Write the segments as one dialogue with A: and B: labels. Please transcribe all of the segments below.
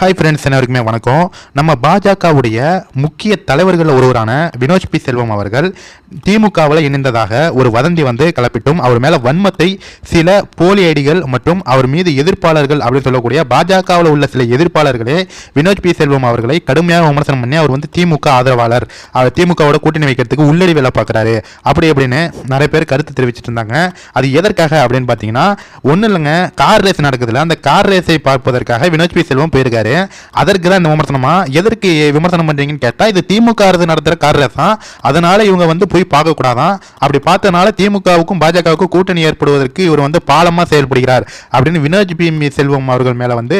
A: Hi friends எல்லாருக்குமே வணக்கம். நம்ம பாஜகவுடைய முக்கிய தலைவர்கள் ஒருவரான வினோஜ் பி. செல்வம் அவர்கள் திமுகவில் இணைந்ததாக ஒரு வதந்தி வந்து கிளப்பிட்டும். அவர் மேலே வன்மத்தை சில போலி ஐடிகள் மற்றும் அவர் மீது எதிர்ப்பாளர்கள் அப்படின்னு சொல்லக்கூடிய பாஜகவில் உள்ள சில எதிர்ப்பாளர்களே வினோஜ் பி. செல்வம் அவர்களை கடுமையாக விமர்சனம் பண்ணி அவர் வந்து திமுக ஆதரவாளர். அவர் திமுகவோட கூட்டணி வைக்கிறதுக்கு உள்ளடி வேலை பார்க்குறாரு. அப்படி அப்படின்னு நிறைய பேர் கருத்து தெரிவிச்சிட்டு இருந்தாங்க. அது எதற்காக அப்படின்னு பார்த்தீங்கன்னா ஒன்றும் இல்லைங்க கார் ரேஸ் நடக்குதுல்ல அந்த கார் ரேஸை பார்ப்பதற்காக வினோஜ் பி. செல்வம் போயிருக்காரு. அதற்கு தான் இந்த விமர்சனமா எதற்கு விமர்சனம் பண்ணுறீங்கன்னு கேட்டால் இது திமுக அரசு நடத்துகிற கார் ரேஸ் தான். அதனால இவங்க வந்து போய் பார்க்கக்கூடாதான். அப்படி பார்த்தனால திமுகவுக்கும் பாஜகவுக்கும் கூட்டணி ஏற்படுவதற்கு இவர் வந்து பாலமாக செயல்படுகிறார். அப்படின்னு வினோஜ் பி. செல்வம் அவர்கள் மேலே வந்து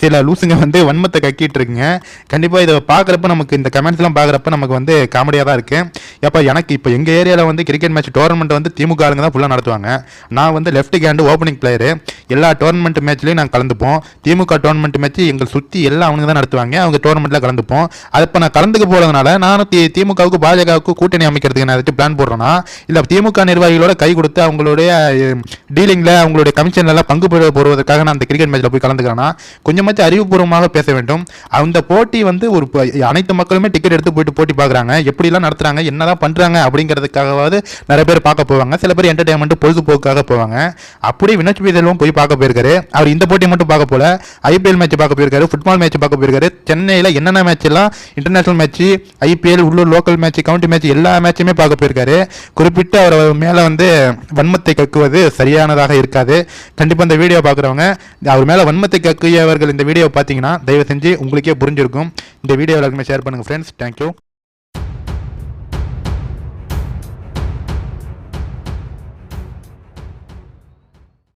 A: சில லூசுங்க வந்து வன்மத்தை கக்கிட்டு இருக்குங்க. கண்டிப்பாக இதை பார்க்குறப்ப நமக்கு இந்த கமெண்ட்ஸ்லாம் பார்க்குறப்ப நமக்கு வந்து காமெடியாக தான் இருக்குது எப்போ எனக்கு இப்போ எங்கள் ஏரியாவில் வந்து கிரிக்கெட் மேட்ச் டோர்னமெண்ட் வந்து திமுக ஆளுங்க தான் ஃபுல்லாக நடத்துவாங்க. நான் வந்து லெஃப்ட் ஹேண்டு ஓப்பனிங் பிளேயரு எல்லா டோர்னமெண்ட் மேட்ச்லேயும் நான் கலந்துப்போம். திமுக டோர்னமெண்ட் மேட்ச் எங்கள் சுற்றி எல்லாம் அவங்க தான் நடத்துவாங்க. அவங்க டோர்னமெண்ட்டில் கலந்துப்போம். அது இப்போ நான் கலந்துக்க போகிறதுனால நானும் தி திமுகவுக்கு பாஜகவுக்கு கூட்டணி அமைக்கிறதுக்கு நான் ஏதாச்சும் பிளான் போடுறேன்னா இல்லை திமுக நிர்வாகிகளோட கை கொடுத்து அவங்களுடைய டீலிங்கில் அவங்களுடைய கமிஷன்லாம் பங்கு பெற போடுவதற்காக நான் அந்த கிரிக்கெட் மேட்ச்சில் போய் கலந்துக்கிறேன்னா கொஞ்சமாச்சும் அறிவுபூர்வமாக பேச வேண்டும். அந்த போட்டி வந்து ஒரு ப- அனைத்து மக்களுமே டிக்கெட் எடுத்து போயிட்டு போட்டி பார்க்குறாங்க. எப்படிலாம் நடத்துகிறாங்க என்னதான் பண்ணுறாங்க அப்படிங்கிறதுக்காகவாவது நிறைய பேர் பார்க்க போவாங்க. சில பேர் என்டர்டைன்மெண்ட் பொழுதுபோக்காக போவாங்க. அப்படியே வினோத் செல்வம் போய் பார்க்க போயிருக்காரு. அவர் இந்த போட்டி மட்டும் பார்க்க போல ஐபிஎல் மேட்ச் பார்க்க போயிருக்காரு. ஃபுட்பால் மேட்ச் பார்க்க போயிருக்காரு. சென்னையில் என்னென்ன மேட்ச் எல்லாம்? இன்டர்நேஷனல் மேட்ச் ஐபிஎல் உள்ளூர் லோக்கல் மேட்ச் கவுண்டி மேட்ச் எல்லா மேட்சுமே பார்க்க போயிருக்காரு. குறிப்பிட்டு அவர் மேலே வந்து வன்மத்தை கக்குவது சரியானதாக இருக்காது. கண்டிப்பாக இந்த வீடியோ பார்க்குறவங்க அவர் மேலே வன்மத்தை கக்கியவர்கள் இந்த வீடியோ பார்த்தீங்கன்னா தயவு செஞ்சு உங்களுக்கே புரிஞ்சிருக்கும். இந்த வீடியோ எல்லாருக்குமே ஷேர் பண்ணுங்கள் ஃப்ரெண்ட்ஸ் தேங்க்யூ